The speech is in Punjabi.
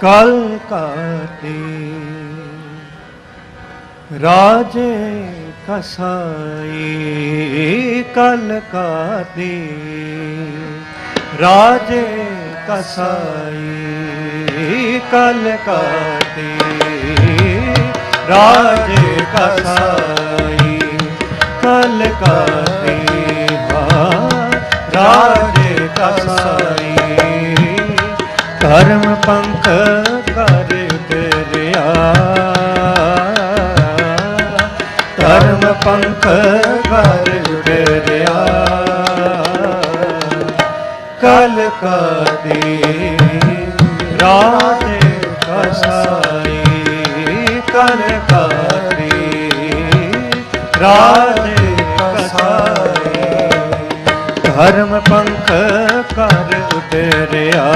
ਕਲ ਕਾਤੇ ਰਾਜੇ ਕਸਾਈ ਕਲ ਕਾਤੇ ਰਾਜੇ ਕਸਾਈ ਕਲ ਕਾਤੇ ਰਾਜੇ ਕਸਾਈ ਕਲ ਕਾਤੇ ਹਾਂ ਰਾਜੇ ਕਸਾਈ ਧਰਮ ਪੰਥ ਕਰ ਤੇਰਿਆ ਧਰਮ ਪੰਥ ਕਰ ਤੇਰਿਆ ਕਲ ਕਦੀ ਰਾਤੇ ਕਸਾਈ, ਕਲ ਕਦੀ ਰਾਤੇ ਕਸਾਈ। ਧਰਮ ਪੰਥ ਕਰ ਉਤਰਿਆ